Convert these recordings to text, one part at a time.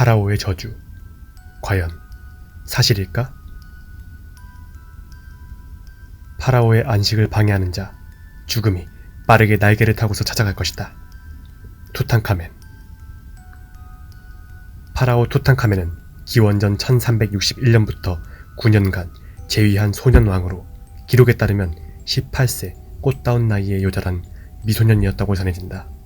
파라오의 저주. 과연 사실일까? 파라오의 안식을 방해하는 자, 죽음이 빠르게 날개를 타고서 찾아갈 것이다. 투탕카멘. 파라오 투탕카멘은 기원전 1361년부터 9년간 재위한 소년왕으로 기록에 따르면 18세 꽃다운 나이의 요절한 미소년이었다고 전해진다.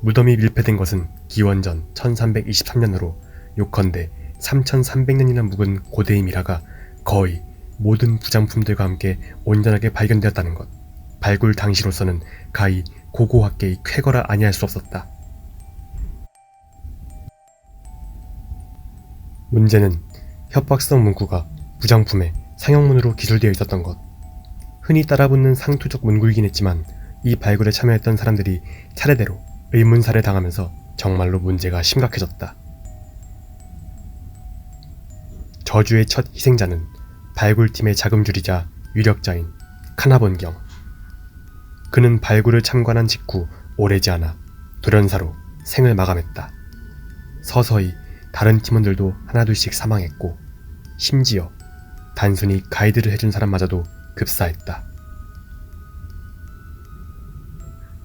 무덤이 밀폐된 것은 기원전 1323년으로 요컨대 3300년이나 묵은 고대의 미라가 거의 모든 부장품들과 함께 온전하게 발견되었다는 것. 발굴 당시로서는 가히 고고학계의 쾌거라 아니할 수 없었다. 문제는 협박성 문구가 부장품의 상형문으로 기술되어 있었던 것. 흔히 따라붙는 상투적 문구이긴 했지만 이 발굴에 참여했던 사람들이 차례대로 의문사를 당하면서 정말로 문제가 심각해졌다. 저주의 첫 희생자는 발굴팀의 자금줄이자 유력자인 카나본경. 그는 발굴을 참관한 직후 오래지 않아 돌연사로 생을 마감했다. 서서히 다른 팀원들도 하나둘씩 사망했고 심지어 단순히 가이드를 해준 사람마저도 급사했다.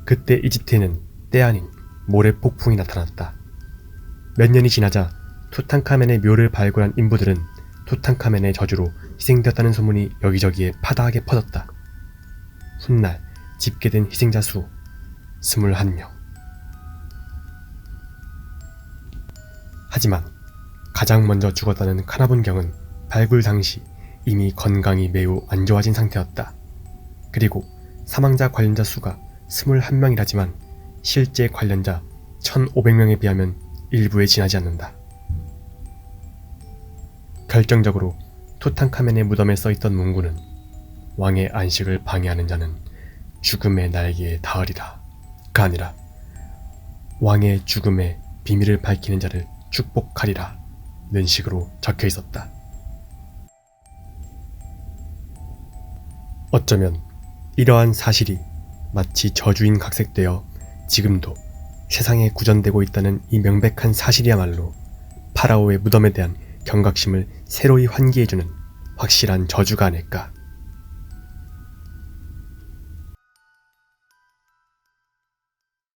그때 이집트에는 때 아닌 모래 폭풍이 나타났다. 몇 년이 지나자 투탕카멘의 묘를 발굴한 인부들은 투탕카멘의 저주로 희생되었다는 소문이 여기저기에 파다하게 퍼졌다. 훗날 집계된 희생자 수 21명. 하지만 가장 먼저 죽었다는 카나본경은 발굴 당시 이미 건강이 매우 안 좋아진 상태였다. 그리고 사망자 관련자 수가 21명이라지만 실제 관련자 1,500명에 비하면 일부에 지나지 않는다. 결정적으로 투탕카멘의 무덤에 써있던 문구는 왕의 안식을 방해하는 자는 죽음의 날개에 닿으리라. 가 아니라 왕의 죽음의 비밀을 밝히는 자를 축복하리라. 는 식으로 적혀 있었다. 어쩌면 이러한 사실이 마치 저주인 각색되어 지금도 세상에 구전되고 있다는 이 명백한 사실이야말로 파라오의 무덤에 대한 경각심을 새로이 환기해주는 확실한 저주가 아닐까.